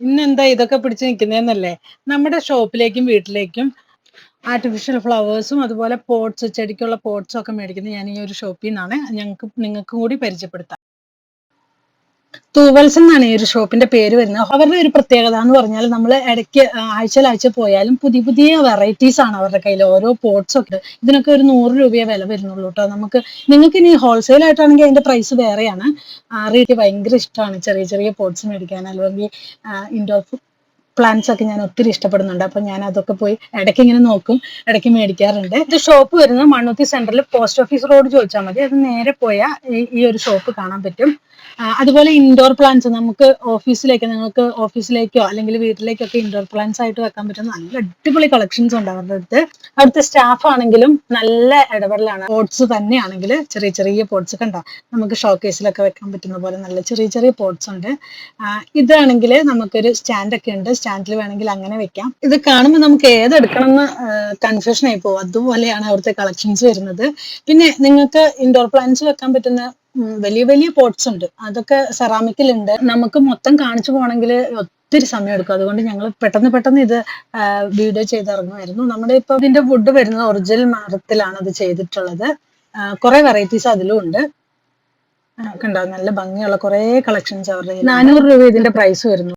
ഇന്നെന്താ ഇതൊക്കെ പിടിച്ച് നിൽക്കുന്നതെന്നല്ലേ നമ്മുടെ ഷോപ്പിലേക്കും വീട്ടിലേക്കും ആർട്ടിഫിഷ്യൽ ഫ്ലവേഴ്സും അതുപോലെ പോട്ട്സ് ചെടിക്കുള്ള പോട്ട്സും ഒക്കെ മേടിക്കുന്നത് ഞാൻ ഈ ഒരു ഷോപ്പിൽ നിന്നാണ്. ഞങ്ങൾക്ക് നിങ്ങൾക്കും കൂടി പരിചയപ്പെടുത്താം. തൂവൽസ് എന്നാണ് ഈ ഒരു ഷോപ്പിന്റെ പേര് വരുന്നത്. അവരുടെ ഒരു പ്രത്യേകത എന്ന് പറഞ്ഞാൽ നമ്മൾ ഇടയ്ക്ക് ആഴ്ചയിൽ ആഴ്ച പോയാലും പുതിയ പുതിയ വെറൈറ്റീസ് ആണ് അവരുടെ കയ്യിൽ. ഓരോ പോട്ട്സ് ഒക്കെ ഇതിനൊക്കെ ഒരു നൂറ് രൂപയെ വില വരുന്നുള്ളൂ കേട്ടോ നമുക്ക് നിങ്ങൾക്ക് ഇനി ഹോൾസെയിൽ ആയിട്ടാണെങ്കിൽ അതിന്റെ പ്രൈസ് വേറെയാണ്. ആറിയൊക്കെ ഭയങ്കര ഇഷ്ടമാണ് ചെറിയ ചെറിയ പോട്ട്സ് മേടിക്കാൻ അല്ലെങ്കിൽ ഇൻഡോർ പ്ലാന്റ്സ് ഒക്കെ ഞാൻ ഒത്തിരി ഇഷ്ടപ്പെടുന്നുണ്ട്. അപ്പൊ ഞാൻ അതൊക്കെ പോയി ഇടയ്ക്ക് ഇങ്ങനെ നോക്കും. ഇടയ്ക്ക് മേടിക്കാറുണ്ട്. ഇത് ഷോപ്പ് വരുന്നത് മണ്ണുത്തി സെന്ററിൽ പോസ്റ്റ് ഓഫീസ് റോഡ് ചോദിച്ചാൽ മതി. അത് നേരെ പോയാൽ ഈ- ഒരു ഷോപ്പ് കാണാൻ പറ്റും. അതുപോലെ ഇൻഡോർ പ്ലാന്റ്സ് നമുക്ക് ഓഫീസിലേക്ക് നിങ്ങൾക്ക് ഓഫീസിലേക്കോ അല്ലെങ്കിൽ വീട്ടിലേക്കൊക്കെ ഇൻഡോർ പ്ലാന്റ്സ് ആയിട്ട് വെക്കാൻ പറ്റുന്ന നല്ല അടിപൊളി കളക്ഷൻസ് ഉണ്ട് അവരുടെ അടുത്ത്. അവിടുത്തെ സ്റ്റാഫ് ആണെങ്കിലും നല്ല ഇടപെടലാണ്. പോട്ട്സ് തന്നെയാണെങ്കിൽ ചെറിയ ചെറിയ പോട്ട്സ് കണ്ടോ? നമുക്ക് ഷോക്കേസിലൊക്കെ വെക്കാൻ പറ്റുന്ന പോലെ നല്ല ചെറിയ ചെറിയ പോട്ട്സ് ഉണ്ട്. ഇതാണെങ്കിൽ നമുക്കൊരു സ്റ്റാൻഡ് ഒക്കെ ഉണ്ട്. സ്റ്റാൻഡിൽ വേണമെങ്കിൽ അങ്ങനെ വെക്കാം. ഇത് കാണുമ്പോൾ നമുക്ക് ഏതെടുക്കണം എന്ന് കൺഫ്യൂഷൻ ആയി പോകും. അതുപോലെയാണ് അവിടുത്തെ കളക്ഷൻസ് വരുന്നത്. പിന്നെ നിങ്ങൾക്ക് ഇൻഡോർ പ്ലാന്റ്സ് വെക്കാൻ പറ്റുന്ന വലിയ വലിയ പോട്ട്സ് ഉണ്ട്. അതൊക്കെ സെറാമിക്കിലുണ്ട് നമുക്ക് മൊത്തം കാണിച്ചു പോകണമെങ്കിൽ ഒത്തിരി സമയം എടുക്കും. അതുകൊണ്ട് ഞങ്ങൾ പെട്ടെന്ന് പെട്ടെന്ന് ഇത് വീഡിയോ ചെയ്തിറങ്ങുമായിരുന്നു. നമ്മുടെ ഇപ്പൊ ഇതിന്റെ വുഡ് വരുന്നത് ഒറിജിനൽ മരത്തിലാണ് അത് ചെയ്തിട്ടുള്ളത്. കുറെ വെറൈറ്റീസ് അതിലും ഉണ്ട്. കണ്ടോ? നല്ല ഭംഗിയുള്ള കുറെ കളക്ഷൻസ് അവരുടെ നാനൂറ് രൂപ ഇതിന്റെ പ്രൈസ് വരുന്നു.